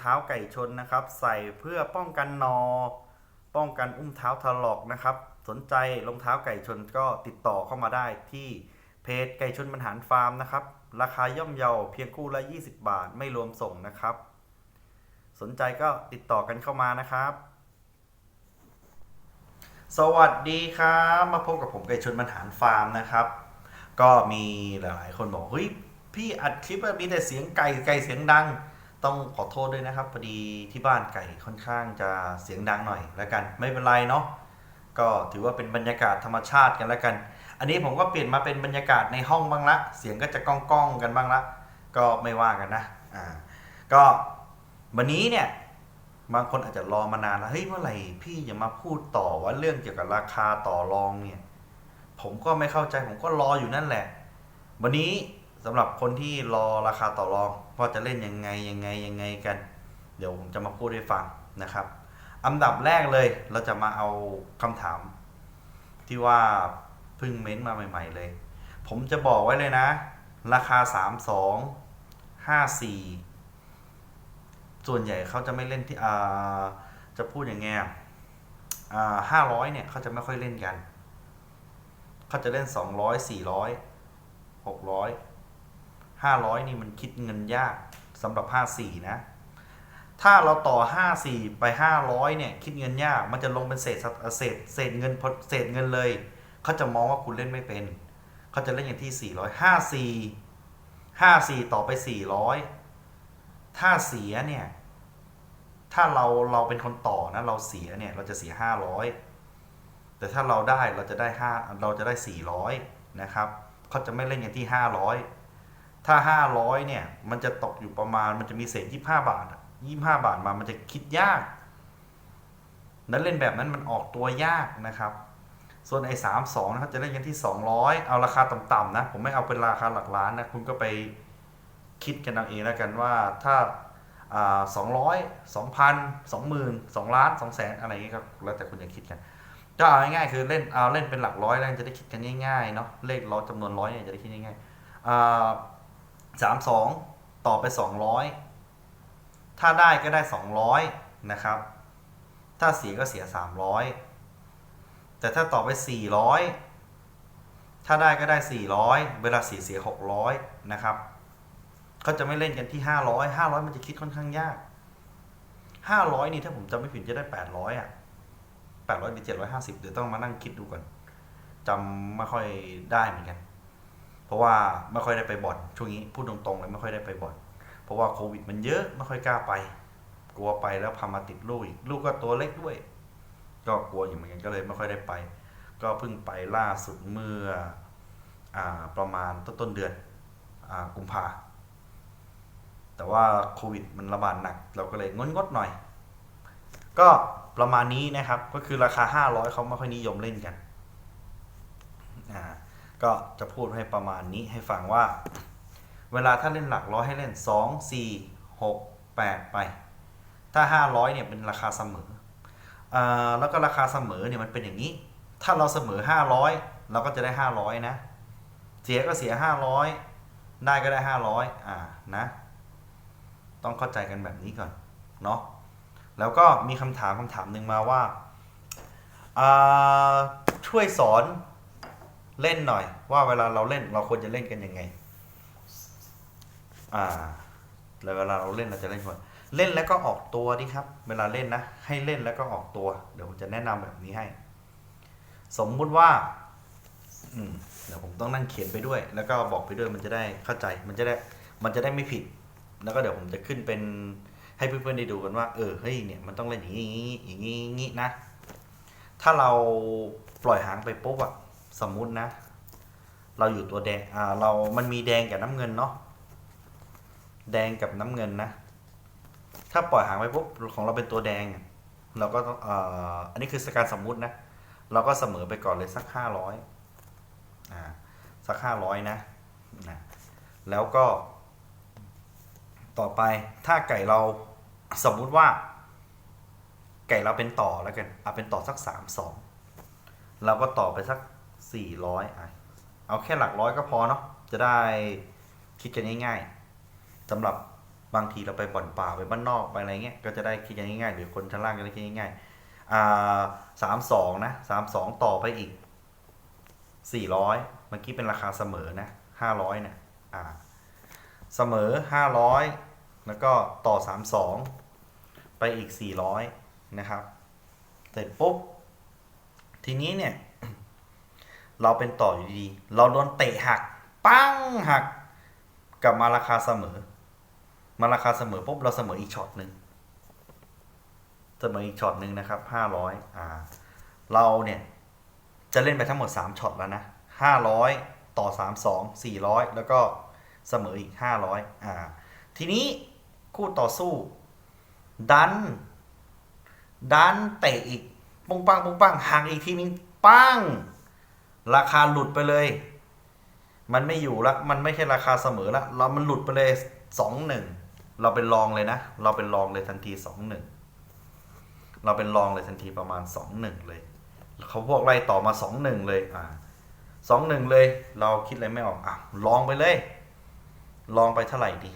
เท้าไก่ชนนะครับ ใส่เพื่อป้องกันนอ ป้องกันอุ้มเท้าถลอกนะครับ สนใจรองเท้าไก่ชนก็ติดต่อเข้ามาได้ที่เพจไก่ชนบรรหารฟาร์มนะครับ ราคาย่อมเยาเพียงคู่ละ 20 บาทไม่รวมส่งนะครับ สนใจก็ติดต่อกันเข้ามานะครับ สวัสดีครับ มาพบกับผมไก่ชนบรรหารฟาร์มนะครับ ก็มีหลายๆ คนบอกเฮ้ยพี่อัดคลิปมีแต่เสียงไก่ไก่เสียงดัง ต้องขอโทษด้วยนะครับพอดีที่บ้านไก่ค่อนข้างจะเสียงดังหน่อยแล้วกันไม่เป็นไรเนาะก็ถือว่าเป็นบรรยากาศธรรมชาติกันแล้วกัน อันนี้ผมก็เปลี่ยนมาเป็นบรรยากาศในห้องบ้างละ เสียงก็จะก้องก้องกันบ้างละ ก็ไม่ว่ากันนะอ่าก็วันนี้เนี่ยบางคนอาจจะรอมานานแล้วเฮ้ยเมื่อไหร่พี่จะมาพูดต่อว่าเรื่องเกี่ยวกับราคาต่อรองเนี่ยผมก็ไม่เข้าใจผมก็รออยู่นั่นแหละ วันนี้สำหรับคนที่รอราคาต่อรอง ว่าจะเล่นยังไงยังไงยังไงกัน เดี๋ยวผมจะมาพูดให้ฟังนะครับ อันดับแรกเลยเราจะมาเอาคำถาม ที่ว่าเพิ่งเม้นมาใหม่ ๆ เลย ผมจะบอกไว้เลยนะ ราคา 3 2 5 4 ส่วนใหญ่เขาจะไม่เล่นที่อ่าจะพูดอย่างไงอ่าห้าร้อยเนี่ยเขาจะไม่ค่อยเล่นกันเขาจะเล่นสอง ร้อยสี่ร้อยหกร้อยห้าร้อยนี่มันคิดเงินยากสำหรับห้าสี่นะ ถ้าเราต่อห้าสี่ไปห้าร้อยเนี่ย คิดเงินยาก มันจะลงเป็นเศษเศษเศษเงินเศษเงินเลย เขาจะมองว่าคุณเล่นไม่เป็น เขาจะเล่นอย่างที่สี่ร้อยห้าสี่ห้าสี่ต่อไปสี่ร้อยถ้าเสียเนี่ย ถ้าเราเราเป็นคนต่อนะ เราเสียเนี่ย เราจะเสียห้าร้อยแต่ถ้าเราได้เราจะได้ห้าเราจะได้สี่ร้อยนะครับ เขาจะไม่เล่นอย่างที่ห้าร้อย ถ้าห้าร้อยเนี่ย มันจะตกอยู่ประมาณ มันจะมีเศษยี่ห้าบาทยี่ห้าบาทมามันจะคิดยาก นั้นเล่นแบบนั้นมันออกตัวยากนะครับ ส่วนไอ้สามสองนะครับจะเล่นกันที่สองร้อยเอาราคาต่ำๆนะ ผมไม่เอาเป็นราคาหลักล้านนะ คุณก็ไปคิดกันเอาเองแล้วกันว่าถ้าสองร้อยสองพันสองหมื่นสองล้านสองแสนอะไรอย่างเงี้ยครับแล้วแต่คุณจะคิดกันก็เอาง่ายๆคือเล่นเอาเล่นเป็นหลักร้อยแล้วจะได้คิดกันง่ายๆเนาะเลขร้อยจำนวนร้อยเนี่ยจะได้คิดง่ายๆ สามสองต่อไปสองร้อยถ้าได้ก็ได้สองร้อยนะครับ ถ้าเสียก็เสียสามร้อยแต่ถ้าต่อไปสี่ร้อยถ้าได้ก็ได้สี่ร้อยเวลาเสียเสียหกร้อยนะครับเขาจะไม่เล่นกันที่ห้าร้อยห้าร้อยมันจะคิดค่อนข้างยากห้าร้อยนี่ถ้าผมจำไม่ผิดจะได้แปดร้อยอะแปดร้อยหรือเจ็ดร้อยห้าสิบเดี๋ยวต้องมานั่งคิดดูก่อนจำไม่ค่อยได้เหมือนกัน เพราะว่าไม่ค่อยได้ไปบ่อนช่วงนี้พูดตรงๆเลยไม่ค่อยได้ไปบ่อน เพราะว่าโควิดมันเยอะไม่ค่อยกล้าไป กลัวไปแล้วพามาติดลูกอีกลูกก็ตัวเล็กด้วย ก็กลัวอยู่เหมือนกันก็เลยไม่ค่อยได้ไป ก็เพิ่งไปล่าสุดเมื่ออาประมาณต้นต้นเดือนอกุมภาแต่ว่าโควิดมันระบาดหนัก เราก็เลยงดงดๆหน่อย ก็ประมาณนี้นะครับก็คือราคา 500เขาไม่ค่อยนิยมเล่นกันอ่า ก็จะพูดให้ประมาณนี้ให้ฟังว่า เวลาถ้าเล่นหลักร้อยให้เล่น 2 4 6 8 ไป ถ้า 500เนี่ยเป็นราคาเสมออแล้วก็ราคาเสมอเนี่ยมันเป็นอย่างนี้ ถ้าเราเสมอ 500 เราก็จะได้ 500 นะ เสียก็เสีย 500 ได้ก็ได้ 500อ่านะ ต้องเข้าใจกันแบบนี้ก่อนเนาะแล้วก็มีคำถามคำถามหนึ่งมาว่า ช่วยสอน เล่นหน่อย ว่าเวลาเราเล่นเราควรจะเล่นกันยังไง อ่าแล้วเวลาเราเล่นเราจะเล่นคนเล่นแล้วก็ออกตัวดิครับ เวลาเล่นนะ ให้เล่นแล้วก็ออกตัว เดี๋ยวผมจะแนะนำแบบนี้ให้ สมมุติว่า อืมเดี๋ยวผมต้องนั่งเขียนไปด้วย แล้วก็บอกไปด้วยมันจะได้เข้าใจ มันจะได้ มันจะได้ไม่ผิด แล้วก็เดี๋ยวผมจะขึ้นเป็นให้เพื่อนๆได้ดูกันว่า เออเฮ้ยเนี่ยมันต้องเล่นอย่างนี้อย่างนี้อย่างนี้นะ ถ้าเราปล่อยหางไปปุ๊บอะ สมมุตินะ เราอยู่ตัวแดงอ่าเรามันมีแดงกับน้ำเงินเนาะแดงกับน้ำเงินนะ ถ้าปล่อยหางไปปุ๊บของเราเป็นตัวแดง เราก็ต้องอ่าอันนี้คือการสมมุตินะ เราก็เสมอไปก่อนเลยสักห้าร้อยอ่าสักห้าร้อยนะนะ แล้วก็ ต่อไปถ้าไก่เราสมมุติว่า ไก่เราเป็นต่อแล้วกันเอาเป็นต่อสักสามสองเราก็ต่อไปสัก สี่ร้อยเอาแค่หลักร้อยก็พอเนาะจะได้คิดกันง่ายๆสำหรับบางทีเราไปบ่อนป่าไปบ้านนอกไปอะไรเงี้ยก็จะได้คิดกันง่ายๆหรือคนชั้นล่างก็ได้คิดง่ายๆอ่าสามสองนะสามสองต่อไปอีกสี่ร้อยเมื่อกี้เป็นราคาเสมอนะห้าร้อยเนี่ยอ่าเสมอห้าร้อยแล้วก็ต่อสามสองไปอีกสี่ร้อยนะครับเสร็จปุ๊บทีนี้เนี่ย เราเป็นต่ออยู่ดีๆเราโดนเตะหัก ปั้งหักกลับมาราคาเสมอ มาราคาเสมอปุ๊บเราเสมออีกช็อตหนึ่งเสมออีกช็อตหนึ่งนะครับห้าร้อยอ่า เราเนี่ยจะเล่นไปทั้งหมดสามช็อตแล้วนะห้าร้อยต่อสามสองสี่ร้อยแล้วก็เสมออีกห้าร้อยอ่า ทีนี้คู่ต่อสู้ ดัน ดันเตะอีกปุ้งปังปุ้งปังหักอีกทีนึงปัง ราคาหลุดไปเลย มันไม่อยู่ละมันไม่ใช่ราคาเสมอละเรามันหลุดไปเลยสองหนึ่งเราเป็นรองเลยนะ เราเป็นรองเลยทันทีสองหนึ่งเราเป็นรองเลยทันทีประมาณสองหนึ่งเลยเขาพวกไล่ต่อมาสองหนึ่งเลยอ่าสองหนึ่งเลย เราคิดอะไรไม่ออกอะลองไปเลย ลองไปเท่าไหร่ดี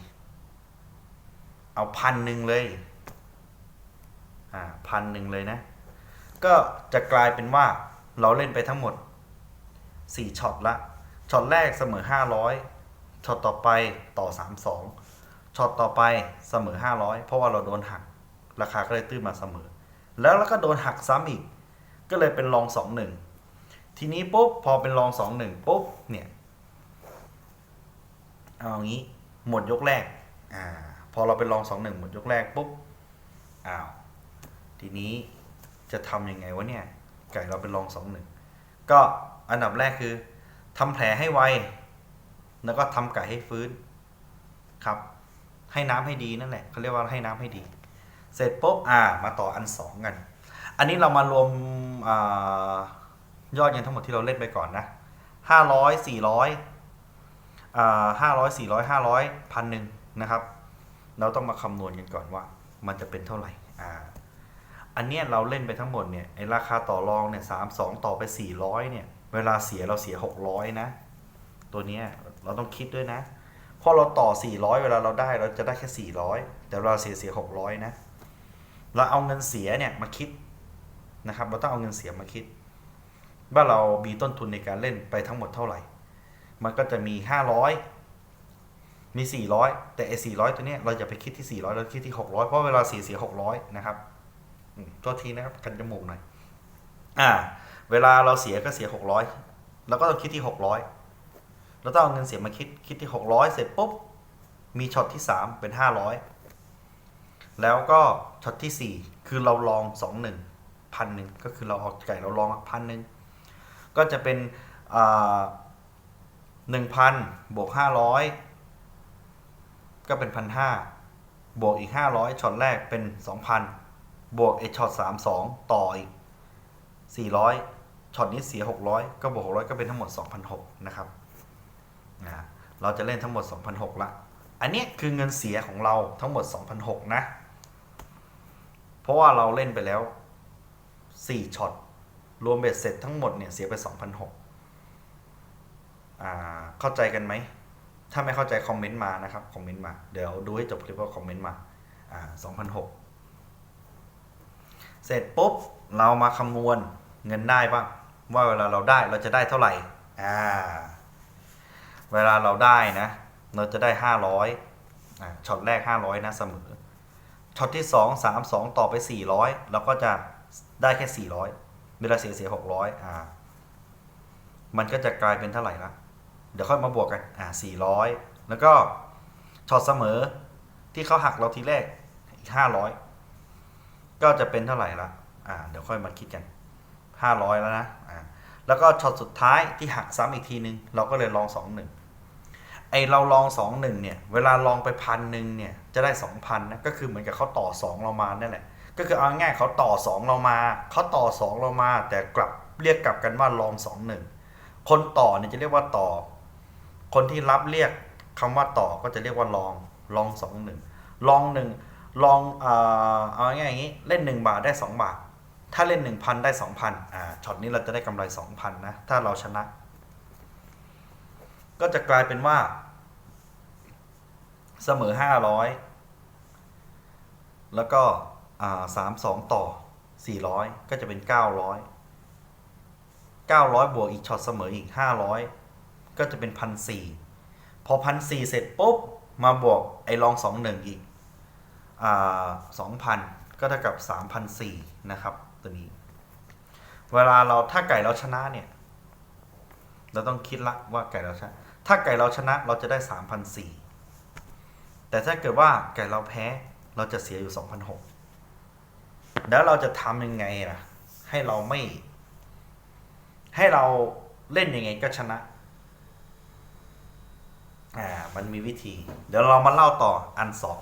เอาพันหนึ่งเลยอ่าพันหนึ่งเลยนะ ก็จะกลายเป็นว่าเราเล่นไปทั้งหมด 4ช็อตละช็อตแรกเสมอ 500ช็อตต่อไปต่อ 32ช็อตต่อไปเสมอ 500 เพราะว่าเราโดนหัก ราคาก็เลยตื้นมาเสมอ แล้วเราก็โดนหักซ้ำอีก ก็เลยเป็นรอง2 1ทีนี้ปุ๊บพอเป็นรอง2 1ปุ๊บเนี่ยเอางี้หมดยกแรกอ่าพอเราเป็นรอง2 1หมดยกแรกปุ๊บอ้าวทีนี้จะทำยังไงวะเนี่ยไก่เราเป็นรองสองหนึ่งก็ อันดับแรกคือทำแผลให้ไว แล้วก็ทำไก่ให้ฟื้น ครับ ให้น้ำให้ดีนั่นแหละเขาเรียกว่าให้น้ำให้ดี เสร็จปุ๊บอ่า มาต่ออันสองกัน อันนี้เรามารวมอยอดเงินทั้งหมดที่เราเล่นไปก่อนนะห้าร้อยสี่ร้อยห้าร้อยสี่ร้อยห้าร้อยพันหนึ่งนะครับ เราต้องมาคำนวณกันก่อนว่า มันจะเป็นเท่าไหร่อ่าอันเนี้ยเราเล่นไปทั้งหมดเนี่ยไอราคาต่อรองเนี่ยสามสองต่อไปสี่ร้อยเนี่ย เวลาเสียเราเสียหกร้อยนะ ตัวเนี้ยเราต้องคิดด้วยนะเพราะเราต่อสี่ร้อยเวลาเราได้เราจะได้แค่สี่ร้อยแต่เวลาเสียเสียหกร้อยนะ เราเอาเงินเสียเนี่ยมาคิดนะครับ เราต้องเอาเงินเสียมาคิด ว่าเรามีต้นทุนในการเล่นไปทั้งหมดเท่าไหร่ มันก็จะมีห้าร้อยมีสี่ร้อยแต่ไอ้สี่ร้อยตัวเนี้ยเราจะไปคิดที่สี่ร้อยเราคิดที่หกร้อยเพราะเวลาเสียเสียหกร้อยนะครับอืมโทษทีนะครับกันจมูกหน่อย อ่า เวลาเราเสียก็เสียหกร้อยเราก็ต้องคิดที่หกร้อยเราต้องเอาเงินเสียมาคิดคิดที่หกร้อยเสร็จปุ๊บมีช็อตที่สามเป็นห้าร้อยแล้วก็ช็อตที่สี่คือเราลองสองหนึ่งพันหนึ่งก็คือเราเอาไก่เราลองพันหนึ่งก็จะเป็นหนึ่งพันบวกห้าร้อยก็เป็นพันห้าบวกอีกห้าร้อยช็อตแรกเป็นสองพันบวกไอช็อตสามสองต่ออีกสี่ร้อย ช็อตนี้เสียหกร้อยก็บวกหกร้อยก็เป็นทั้งหมดสองพันหกนะครับอ่าเราจะเล่นทั้งหมดสองพันหกละ อันนี้คือเงินเสียของเราทั้งหมดสองพันหกนะ เพราะว่าเราเล่นไปแล้วสี่ช็อต รวมเบ็ดเสร็จทั้งหมดเนี่ยเสียไปสองพันหกอ่า เข้าใจกันไหม ถ้าไม่เข้าใจคอมเมนต์มานะครับ คอมเมนต์มา เดี๋ยวดูให้จบคลิปก็คอมเมนต์มา อ่าสองพันหกเสร็จปุ๊บ เรามาคำนวณเงินได้บ้าง ว่าเวลาเราได้เราจะได้เท่าไหร่อ่าเวลาเราได้นะ เราจะได้ห้าร้อยอ่ช็อตแรกห้าร้อยนะเสมอช็อตที่สองสามสองต่อไปสี่ร้อยเราก็จะได้แค่สี่ร้อยเวลาเสียเสียหกร้อยอ่า มันก็จะกลายเป็นเท่าไหร่ละเดี๋ยวค่อยมาบวกกันอ่าสี่ร้อยแล้วก็ช็อตเสมอที่เขาหักเราทีแรกอีกห้าร้อยก็จะเป็นเท่าไหร่ละอ่า เดี๋ยวค่อยมาคิดกัน ห้าร้อยแล้วนะแล้วก็ช็อตสุดท้ายที่หักซ้ำอีกทีนึง เราก็เลยลองสองหนึ่งไอเราลองสองหนึ่งเนี่ย เวลาลองไปพันหนึ่งเนี่ย จะได้สองพันนะก็คือเหมือนกับเขาต่อสองเรามานั่นแหละก็คือเอาง่ายเขาต่อสองเรามาเขาต่อสองเรามา แต่กลับเรียกกลับกันว่าลองสองหนึ่งคนต่อเนี่ยจะเรียกว่าต่อ คนที่รับเรียกคำว่าต่อก็จะเรียกว่าลองลองสองหนึ่งลองหนึ่งลองเอ่อเอาง่ายอย่างนี้เล่น 1 บาทได้ 2 บาท ถ้าเล่น 1,000 ได้ 2,000อ่าช็อตนี้เราจะได้กำไร 2,000 นะ ถ้าเราชนะ ก็จะกลายเป็นว่า เสมอ 500 แล้วก็อ่าสามสองต่อสี่ร้อยก็จะเป็นเก้าร้อยเก้าร้อยบวกอีกช็อตเสมออีกห้าร้อยก็จะเป็นพันสี่พอพันสี่เสร็จปุ๊บ มาบวกไอ้ลองสองหนึ่งอีกอ่าสองพันก็เท่ากับสามพันสี่นะครับ ตัวนี้ เวลาเราถ้าไก่เราชนะเนี่ย เราต้องคิดละว่าไก่เราชนะ ถ้าไก่เราชนะเราจะได้สามพันสี่แต่ถ้าเกิดว่าไก่เราแพ้เราจะเสียอยู่สองพันหกแล้วเราจะทำยังไงล่ะ ให้เราไม่ ให้เราเล่นยังไงก็ชนะอ่ามันมีวิธี เดี๋ยวเรามาเล่าต่ออันสอง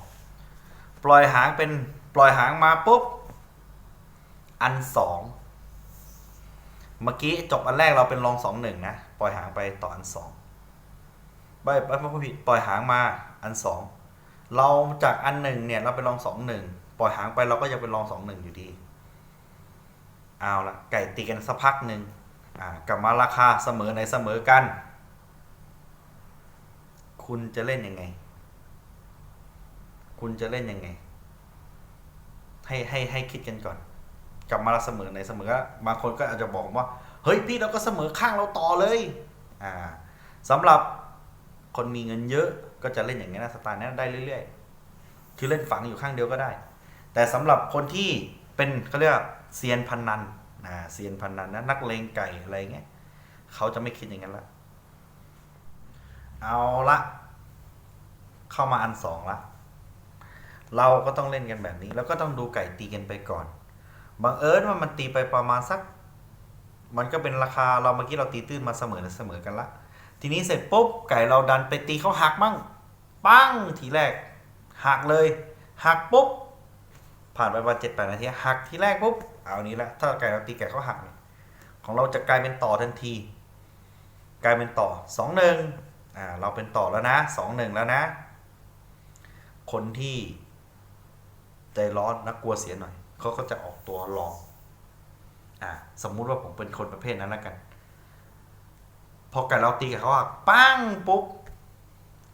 ปล่อยหางเป็นปล่อยหางมาปุ๊บ อันสองเมื่อกี้จบอันแรกเราเป็นรองสองหนึ่งนะปล่อยหางไปต่ออันสองไปไปไม่ผิดปล่อยหางมาอันสองเราจากอันหนึ่งเนี่ยเราเป็นรองสองหนึ่งปล่อยหางไปเราก็ยังเป็นรองสองหนึ่งอยู่ดีเอาละไก่ตีกันสักพักหนึ่งกลับมาราคาเสมอในเสมอกัน คุณจะเล่นยังไง คุณจะเล่นยังไง ให้ให้ให้คิดกันก่อน กลับมาเสมอในเสมอบางคนก็อาจจะบอกว่า เฮ้ยพี่เราก็เสมอข้างเราต่อเลยอ่าสำหรับคนมีเงินเยอะก็จะเล่นอย่างนี้ยนะสไตล์นี้ได้เรื่อยๆ คือเล่นฝังอยู่ข้างเดียวก็ได้ แต่สำหรับคนที่เป็นเขาเรียกเซียนพันนันอ่าเซียนพันนันนะนักเลงไก่อะไรเงี้ยเขาจะไม่คิดอย่างนั้นละเอาละเข้ามาอันสองละเราก็ต้องเล่นกันแบบนี้ แล้วก็ต้องดูไก่ตีกันไปก่อน บังเอิญว่ามันตีไปประมาณสัก มันก็เป็นราคาเราเมื่อกี้เราตีตื้นมาเสมอเสมอกันละ ทีนี้เสร็จปุ๊บไก่เราดันไปตีเขาหักมั่งปั้งทีแรกหักเลยหักปุ๊บผ่านไปประมาณเจ็ดแปดนาทีหักทีแรกปุ๊บเอานี้ละถ้าไก่เราตีไก่เขาหักเนี่ยของเราจะกลายเป็นต่อทันที กลายเป็นต่อสองหนึ่งอ่าเราเป็นต่อแล้วนะสองหนึ่งแล้วนะ คนที่ใจร้อนนักกลัวเสียหน่อย เขาก็จะออกตัวลองอ่าสมมุติว่าผมเป็นคนประเภทนั้นแล้วกัน พอไก่เราตีกับเขาอะปั้งปุ๊บ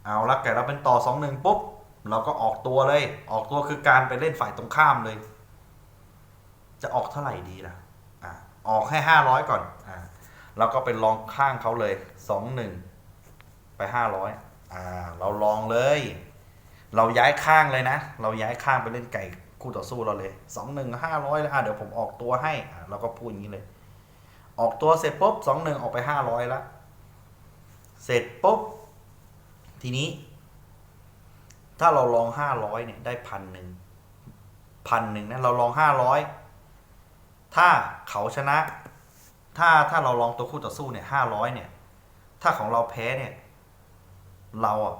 เอาละไก่เราเป็นต่อสองหนึ่งปุ๊บเราก็ออกตัวเลย ออกตัวคือการไปเล่นฝ่ายตรงข้ามเลย จะออกเท่าไหร่ดีล่ะอ่าออกให้ห้าร้อยก่อนอ่าแล้วก็ไปลองข้างเขาเลยสองหนึ่งไปห้าร้อยอ่า เราลองเลย เราย้ายข้างเลยนะ เราย้ายข้างไปเล่นไก่ คู่ต่อสู้เราเลยสองหนึ่งห้าร้อยแล้วอะเดี๋ยวผมออกตัวให้อะเราก็พูดอย่างนี้เลย ออกตัวเสร็จปุ๊บสองหนึ่งออกไปห้าร้อยละเสร็จปุ๊บทีนี้ ถ้าเราลองห้าร้อยเนี่ยได้พันหนึ่งพันหนึ่งนะเราลองห้าร้อยถ้าเขาชนะ ถ้าถ้าเราลองตัวคู่ต่อสู้เนี่ยห้าร้อยเนี่ย ถ้าของเราแพ้เนี่ย เราอะ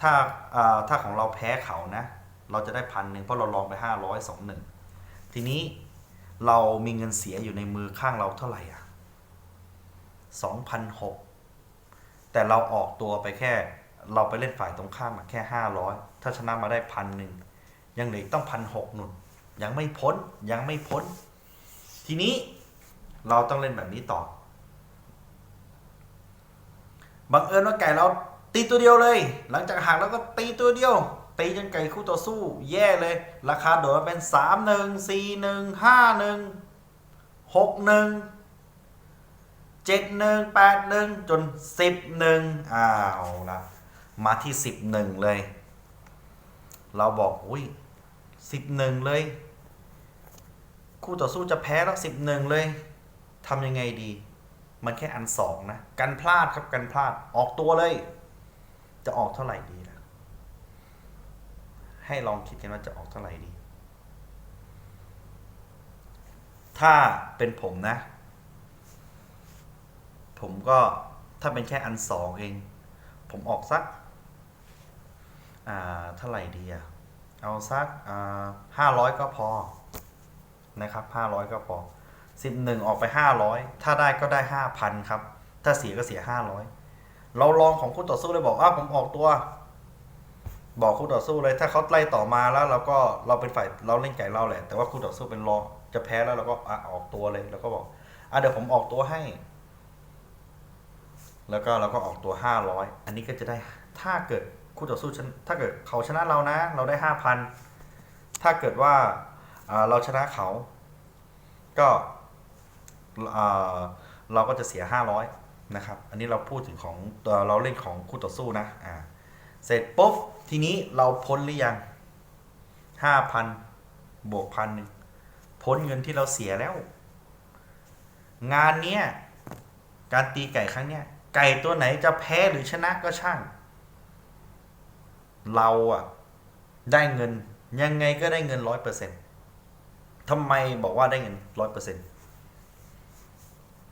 ถ้าอ่าถ้าของเราแพ้เขานะ เราจะได้พันหนึ่งเพราะเราลองไปห้าร้อยสองหนึ่งทีนี้เรามีเงินเสียอยู่ในมือข้างเราเท่าไหร่อะสองพันหกแต่เราออกตัวไปแค่เราไปเล่นฝ่ายตรงข้ามแค่ห้าร้อยถ้าชนะมาได้พันหนึ่งยังเหลืออกต้องพันหกหนุนยังไม่พ้นยังไม่พ้น ทีนี้เราต้องเล่นแบบนี้ต่อบังเอิญว่าไก่เราตีตัวเดียวเลย หลังจากหักแล้วก็ตีตัวเดียว ตีจนไก่คู่ต่อสู้ แย่เลย ราคาโดดเป็นสามหนึ่งสี่หนึ่งห้าหนึ่งหกหนึ่งเจ็ดหนึ่งแปดหนึ่งจนสิบหนึ่งอ้าวละมาที่สิบหนึ่งเลย เราบอกอุ้ยสิบหนึ่งเลย คู่ต่อสู้จะแพ้แล้วสิบหนึ่งเลยทำยังไงดี มันแค่อันสองนะ กันพลาดครับกันพลาดออกตัวเลย จะออกเท่าไหร่ดีล่ะ ให้ลองคิดกันว่าจะออกเท่าไหร่ดี ถ้าเป็นผมนะ ผมก็ถ้าเป็นแค่อันสองเอง ผมออกสัก อ่า เท่าไหร่ดีอะเอาสักอ่าห้าร้อยก็พอ นะครับห้าร้อยก็พอสิบหนึ่งออกไปห้าร้อยถ้าได้ก็ได้ห้าพันครับ ถ้าเสียก็เสียห้าร้อยเราลองของคู่ต่อสู้เลยบอกอ้าผมออกตัว บอกคู่ต่อสู้เลย ถ้าเขาไล่ต่อมาแล้วเราก็เราเป็นฝ่ายเราเล่นไก่เราแหละ แต่ว่าคู่ต่อสู้เป็นรองจะแพ้แล้วเราก็อะออกตัวเลยแล้วก็บอกอะเดี๋ยวผมออกตัวให้ แล้วก็เราก็ออกตัวห้าร้อยอันนี้ก็จะได้ถ้าเกิดคู่ต่อสู้ชนถ้าเกิดเขาชนะเรานะ เราได้ห้าพันถ้าเกิดว่าเราชนะเขา ก็เราก็จะเสีย500นะครับ อันนี้เราพูดถึงของเราเล่นของคู่ต่อสู้นะอ่าเสร็จปุ๊บ ทีนี้เราพ้นหรือยัง5,000บวกพันหนึ่งพ้นเงินที่เราเสียแล้ว งานเนี้ยการตีไก่ครั้งเนี้ยไก่ตัวไหนจะแพ้หรือชนะก็ช่าง เราอะได้เงินยังไงก็ได้เงินร้อยเปอร์เซ็นต์ทำไมบอกว่าได้เงินร้อยเปอร์เซ็นต์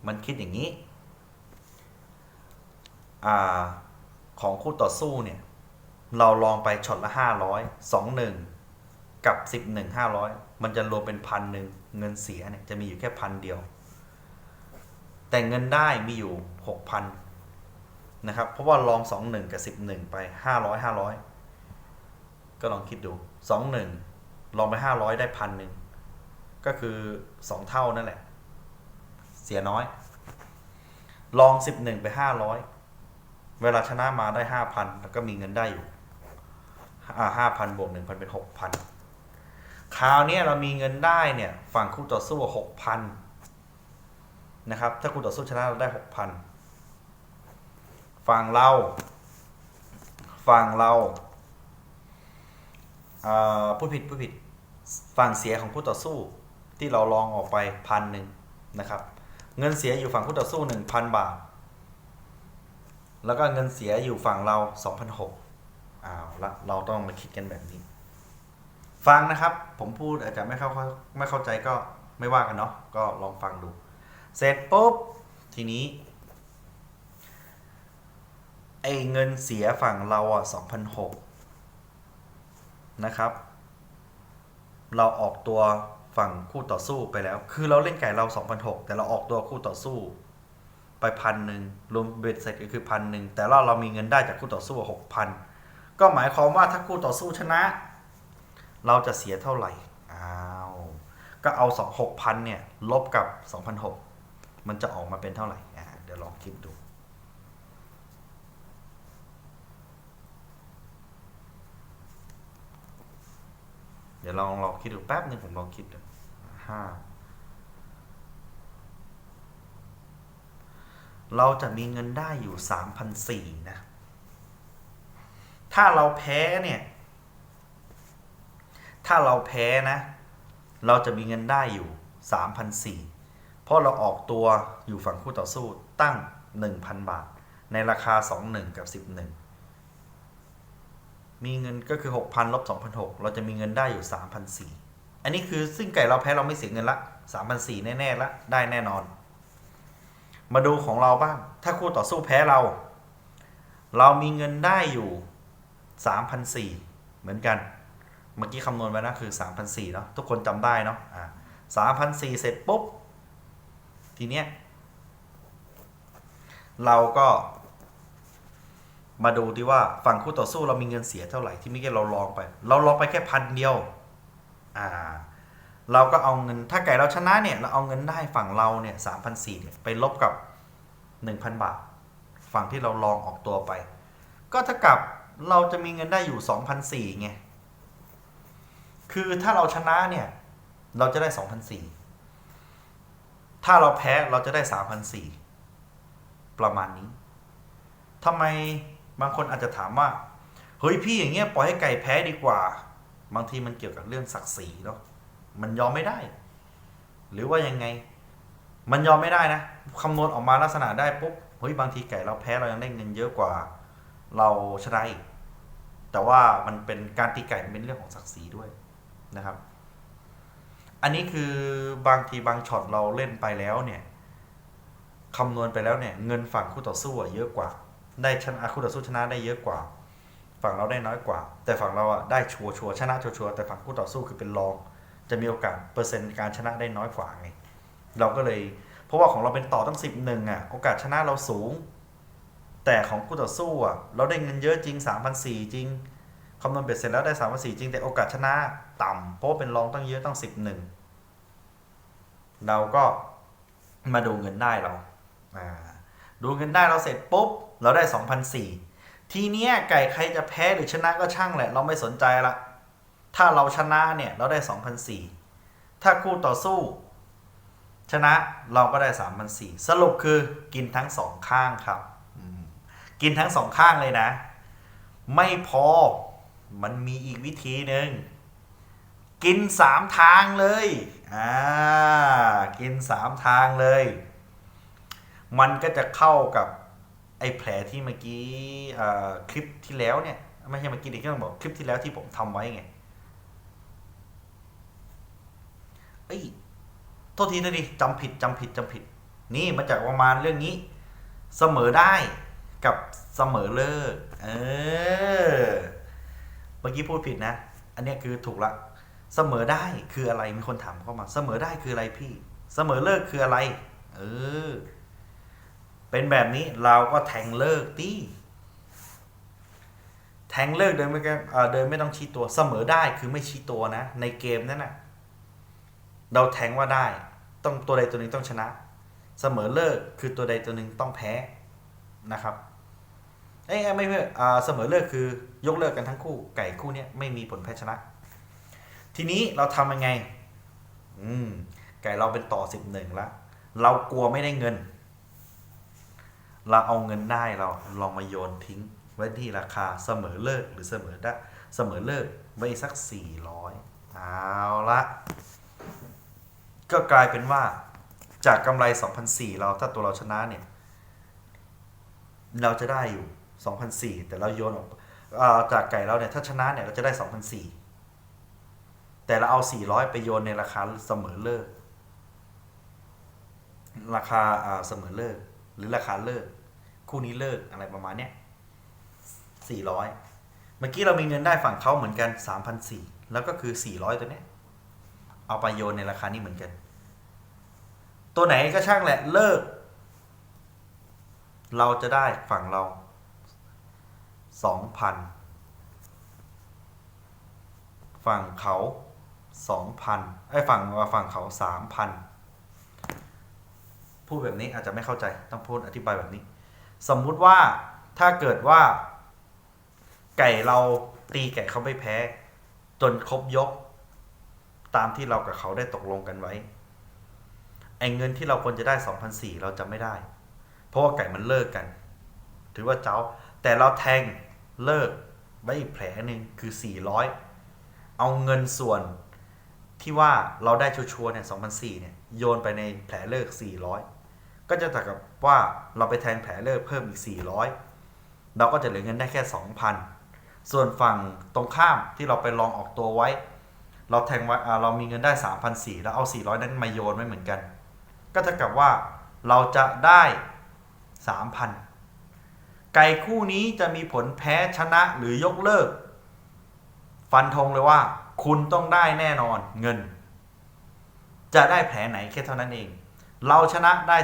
มันคิดอย่างนี้ อ่า ของคู่ต่อสู้เนี่ย เราลองไปช็อตละห้าร้อยสองหนึ่งกับสิบหนึ่งห้าร้อยมันจะรวมเป็นพันหนึ่งเงินเสียเนี่ยจะมีอยู่แค่พันเดียว แต่เงินได้มีอยู่หกพันนะครับ เพราะว่าลองสองหนึ่งกับสิบหนึ่งไปห้าร้อยห้าร้อยก็ลองคิดดูสองหนึ่งลองไปห้าร้อยได้พันหนึ่งก็คือสองเท่านั่นแหละ เสียน้อย ลองสิบหนึ่งไปห้าร้อยเวลาชนะมาได้ห้าพันแล้วก็มีเงินได้อยู่ ห้าพันบวกหนึ่งพันเป็นหกพันคราวนี้เรามีเงินได้เนี่ยฝั่งคู่ต่อสู้หกพันนะครับถ้าคู่ต่อสู้ชนะเราได้หกพันฝั่งเราฝั่งเราเผู้ผิดผู้ผิดฝั่งเสียของคู่ต่อสู้ที่เราลองออกไปพันหนึ่งนะครับ เงินเสียอยู่ฝั่งคู่ต่อสู้หนึ่งพันบาท แล้วก็เงินเสียอยู่ฝั่งเราสองพันหก อ้าวละเราต้องมาคิดกันแบบนี้ ฟังนะครับ ผมพูดอาจจะไม่เข้าไม่เข้าใจก็ไม่ว่ากันเนาะก็ลองฟังดู เสร็จปุ๊บ ทีนี้ไอ้เงินเสียฝั่งเราอะสองพันหกนะครับ เราออกตัวฝั่งคู่ต่อสู้ไปแล้ว คือเราเล่นไก่เรา2,006แต่เราออกตัวคู่ต่อสู้ ไปพันหนึ่งรวมเบ็ดเสร็จก็คือพันหนึ่งแต่เราเรามีเงินได้จากคู่ต่อสู้หกพัน ก็หมายความว่าถ้าคู่ต่อสู้ชนะ เราจะเสียเท่าไหร่อ้าวก็เอาสองหกพันเนี่ยลบกับ 2,006มันจะออกมาเป็นเท่าไหร่อ่าเดี๋ยวลองคิดดูเดี๋ยวลองลองคิดดูแป๊บหนึ่งผมลองคิดดูห้าเราจะมีเงินได้อยู่สามพันสี่นะ ถ้าเราแพ้เนี่ย ถ้าเราแพ้นะ เราจะมีเงินได้อยู่สามพันสี่เพราะเราออกตัวอยู่ฝั่งคู่ต่อสู้ตั้งหนึ่งพันบาท ในราคาสองหนึ่งกับสิบหนึ่งมีเงินก็คือ 6,000ลบ2,006เราจะมีเงินได้อยู่3,004อันนี้คือซึ่งไก่เราแพ้เราไม่เสียเงินละ3,004แน่ๆละ ได้แน่นอน มาดูของเราบ้าง ถ้าคู่ต่อสู้แพ้เรา เรามีเงินได้อยู่ 3,004เหมือนกัน เมื่อกี้คำนวณไว้นะคือ 3,004เนาะทุกคนจำได้เนาะอ่า3,004เสร็จปุ๊บ ทีเนี้ยเราก็มาดูที่ว่าฝั่งคู่ต่อสู้เรามีเงินเสียเท่าไหร่ที่เมื่อกี้เราลองไป เราลองไปแค่พันเดียวอ่าเราก็เอาเงินถ้าไก่เราชนะเนี่ยเราเอาเงินได้ฝั่งเราเนี่ยสามพันสี่เนี่ยไปลบกับหนึ่งพันบาท ฝั่งที่เราลองออกตัวไป ก็เท่ากับ เราจะมีเงินได้อยู่สองพันสี่ไง คือถ้าเราชนะเนี่ย เราจะได้สองพันสี่ถ้าเราแพ้เราจะได้สามพันสี่ประมาณนี้ทำไมบางคนอาจจะถามว่า เฮ้ยพี่อย่างเงี้ยปล่อยให้ไก่แพ้ดีกว่า บางทีมันเกี่ยวกับเรื่องศักดิ์ศรีเนาะมันยอมไม่ได้ หรือว่ายังไง มันยอมไม่ได้นะคำนวณออกมาลักษณะได้ปุ๊บเฮ้ยบางทีไก่เราแพ้เรายังได้เงินเยอะกว่า เราชนะอีก แต่ว่ามันเป็นการตีไก่เป็นเรื่องของศักดิ์ศรีด้วยนะครับ อันนี้คือบางทีบางช็อตเราเล่นไปแล้วเนี่ยคำนวณไปแล้วเนี่ยเงินฝั่งคู่ต่อสู้อะเยอะกว่า ได้ชนะคู่ต่อสู้ชนะได้เยอะกว่า ฝั่งเราได้น้อยกว่า แต่ฝั่งเราอะได้ชัวชัวชนะชัวชัวแต่ฝั่งคู่ต่อสู้คือเป็นรอง จะมีโอกาสเปอร์เซ็นต์การชนะได้น้อยกว่าไงเราก็เลย เพราะว่าของเราเป็นต่อตั้งสิบหนึ่งอะโอกาสชนะเราสูง แต่ของคู่ต่อสู้อะเราได้เงินเยอะจริงสามพันสี่จริงคำนวณเบ็ดเสร็จแล้วได้สามพันสี่จริง แต่โอกาสชนะต่ำเพราะเป็นรองตั้งเยอะตั้งสิบหนึ่งเราก็มาดูเงินได้เราดูเงินได้เราเสร็จปุ๊บ เราได้ 2,004ทีเนี้ยไก่ใครจะแพ้หรือชนะก็ช่างแหละ เราไม่สนใจละ ถ้าเราชนะเนี่ยเราได้ 2,004ถ้าคู่ต่อสู้ ชนะเราก็ได้3,004สรุปคือกินทั้งสองข้างครับ กินทั้งสองข้างเลยนะ ไม่พอมันมีอีกวิธีหนึ่งกินสามทางเลย อ่า กินสามทางเลย มันก็จะเข้ากับไอ้แผลที่เมื่อกี้คลิปที่แล้วเนี่ย ไม่ใช่เมื่อกี้ดิที่ต้องบอกคลิปที่แล้วที่ผมทำไว้ไง เอ้ย โทษทีนะดิจำผิดจำผิดจำผิด นี่มาจากประมาณเรื่องนี้ เสมอได้ กับเสมอเลิก เออ เมื่อกี้พูดผิดนะ อันนี้คือถูกละ เสมอได้คืออะไร มีคนถามเข้ามา เสมอได้คืออะไรพี่ เสมอเลิกคืออะไร เออ เป็นแบบนี้เราก็แทงเลิกดิแทงเลิกโดยไม่ต้องเอ่อโดยไม่ต้องชี้ตัว เสมอได้คือไม่ชี้ตัวนะ ในเกมนั้นนะเราแทงว่าได้ ต้องตัวใดตัวหนึ่งต้องชนะ เสมอเลิกคือตัวใดตัวหนึ่งต้องแพ้นะครับ อ้ยไม่เพื่อเสมอเลิกคือยกเลิกกันทั้งคู่ไก่คู่เนี้ยไม่มีผลแพ้ชนะ ทีนี้เราทำยังไง อืมไก่เราเป็นต่อสิบหนึ่งละเรากลัวไม่ได้เงิน เราเอาเงินได้เราลองมาโยนทิ้ง ไว้ที่ราคาเสมอเลิกหรือเสมอได้เสมอเลิกไว้สักสี่ร้อยเอาละก็กลายเป็นว่าจากกำไร 2,004 เราถ้าตัวเราชนะเนี่ย เราจะได้อยู่ 2,004 แต่เราโยนออกจากไก่เราเนี่ยถ้าชนะเนี่ยเราจะได้ 2,004 แต่เราเอา 400 ไปโยนในราคาเสมอเลิก ราคาอ่าเสมอเลิก หรือราคาเลิก คู่นี้เลิกอะไรประมาณเนี้ย400 เมื่อกี้เรามีเงินได้ฝั่งเขาเหมือนกัน 3,004 แล้วก็คือ 400 ตัวเนี้ยเอาไปโยนในราคานี้เหมือนกัน ตัวไหนก็ช่างแหละเลิก เราจะได้ฝั่งเรา สองพันฝั่งเขาสองพันไอ้ฝั่งฝั่งเขาสามพันพูดแบบนี้อาจจะไม่เข้าใจต้องพูดอธิบายแบบนี้ สมมุติว่าถ้าเกิดว่า ไก่เราตีไก่เขาไม่แพ้ จนครบยก ตามที่เรากับเขาได้ตกลงกันไว้ไอ้เงินที่เราควรจะได้2,004เราจะไม่ได้ เพราะว่าไก่มันเลิกกัน ถือว่าเจ้า แต่เราแทงเลิกไว้อีกแผลหนึ่งคือ 400 เอาเงินส่วนที่ว่าเราได้ชัวร์เนี่ย2,004เนี่ยโยนไปในแผลเลิก 400 ก็จะเท่ากับว่าเราไปแทงแผลเลิกเพิ่มอีก 400 เราก็จะเหลือเงินได้แค่ 2,000 ส่วนฝั่งตรงข้ามที่เราไปลองออกตัวไว้ เราแทงไว้อ่าเรามีเงินได้3,400แล้วเอา 400 นั้นมาโยนไว้เหมือนกัน ก็เท่ากับว่าเราจะได้ 3,000 ไก่คู่นี้จะมีผลแพ้ชนะหรือยกเลิก ฟันธงเลยว่า คุณต้องได้แน่นอนเงิน จะได้แผลไหนแค่เท่านั้นเอง เราชนะได้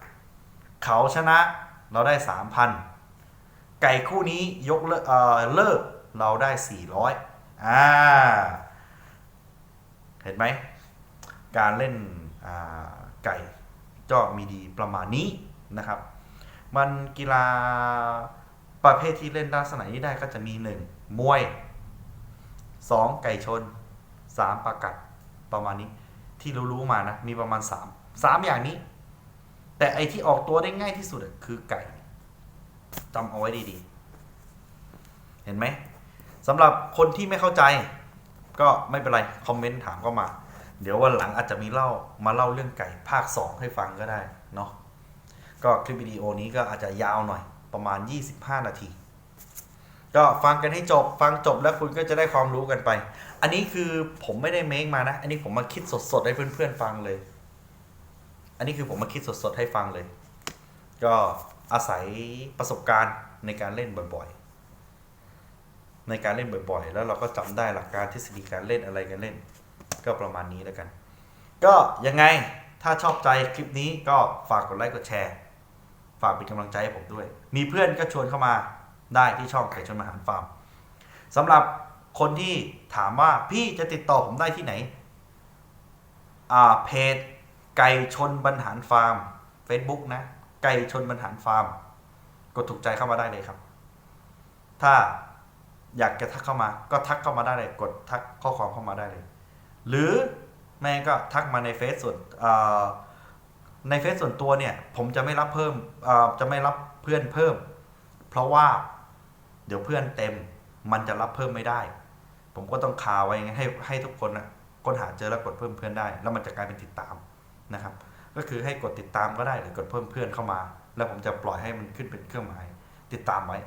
2,000 เขาชนะเราได้ 3,000 ไก่คู่นี้ยกเลิกเเลิกเราได้ 400อ่าเห็นไหม การเล่นไก่ก็มีดีประมาณนี้นะครับ มันกีฬาประเภทที่เล่นลักษณะนี้ได้ก็จะมี 1 มวย 2 ไก่ชน 3ประกัดประมาณนี้ ที่รู้ๆมานะ มีประมาณ 3 3 อย่างนี้ แต่ไอที่ออกตัวได้ง่ายที่สุดคือไก่จำเอาไว้ดีๆ เห็นไหมสำหรับคนที่ไม่เข้าใจ ก็ไม่เป็นไร คอมเมนต์ถามก็มา เดี๋ยววันหลังอาจจะมีเล่ามาเล่าเรื่องไก่ภาค 2 ให้ฟังก็ได้เนาะ ก็คลิปวิดีโอนี้ก็อาจจะยาวหน่อยประมาณ 25 นาที ก็ฟังกันให้จบฟังจบแล้วคุณก็จะได้ความรู้กันไป อันนี้คือผมไม่ได้เมคมานะ อันนี้ผมมาคิดสดๆให้เพื่อนๆฟังเลย อันนี้คือผมมาคิดสดๆให้ฟังเลย ก็อาศัยประสบการณ์ในการเล่นบ่อยๆ ในการเล่นบ่อยๆ แล้วเราก็จำได้หลักการทฤษฎีการเล่นอะไรกันเล่น ก็ประมาณนี้แล้วกัน ก็ยังไงถ้าชอบใจคลิปนี้ก็ฝากกดไลค์กดแชร์ ฝากเป็นกำลังใจให้ผมด้วย มีเพื่อนก็ชวนเข้ามาได้ที่ช่องไก่ชนมหารฟาร์มสำหรับคนที่ถามว่าพี่จะติดต่อผมได้ที่ไหนอ่าเพจไก่ชนบรรหารฟาร์ม Facebook นะ ไก่ชนบรรหารฟาร์ม กดถูกใจเข้ามาได้เลยครับ ถ้าอยากจะทักเข้ามา ก็ทักเข้ามาได้เลย กดทักข้อความเข้ามาได้เลย หรือแม่ก็ทักมาในเฟซส่วนอ่อ ในเฟซส่วนตัวเนี่ย ผมจะไม่รับเพิ่มจะไม่รับเพื่อนเพิ่ม เพราะว่าเดี๋ยวเพื่อนเต็มมันจะรับเพิ่มไม่ได้ ผมก็ต้องคาไว้ไงให้ให้ทุกคนนะค้นหาเจอแล้วกดเพิ่มเพื่อนได้ แล้วมันจะกลายเป็นติดตามนะครับ ก็คือให้กดติดตามก็ได้หรือกดเพิ่มเพื่อนเข้ามา แล้วผมจะปล่อยให้มันขึ้นเป็นเครื่องหมาย ติดตามไว้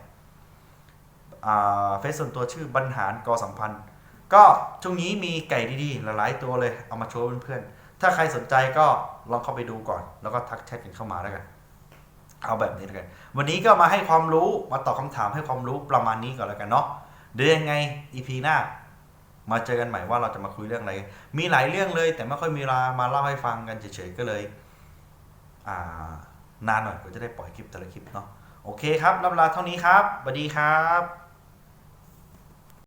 เฟซส่วนตัวชื่อบรรหารกสัมพันธ์ก็ช่วงนี้มีไก่ดีๆหลายๆตัวเลยเอามาโชว์เพื่อนๆถ้าใครสนใจก็ ลองเข้าไปดูก่อน แล้วก็ทักแชทกันเข้ามาแล้วกัน เอาแบบนี้แล้วกัน วันนี้ก็มาให้ความรู้มาตอบคำถามให้ความรู้ประมาณนี้ก่อนแล้วกันเนาะเดี๋ยวยังไง EP หน้า มาเจอกันใหม่ว่าเราจะมาคุยเรื่องอะไร มีหลายเรื่องเลย แต่ไม่ค่อยมีเวลามาเล่าให้ฟังกันเฉยๆก็เลย อ่านานหน่อยก็จะได้ปล่อยคลิปแต่ละคลิปเนาะโอเคครับลำลาเท่านี้ครับสวัสดีครับ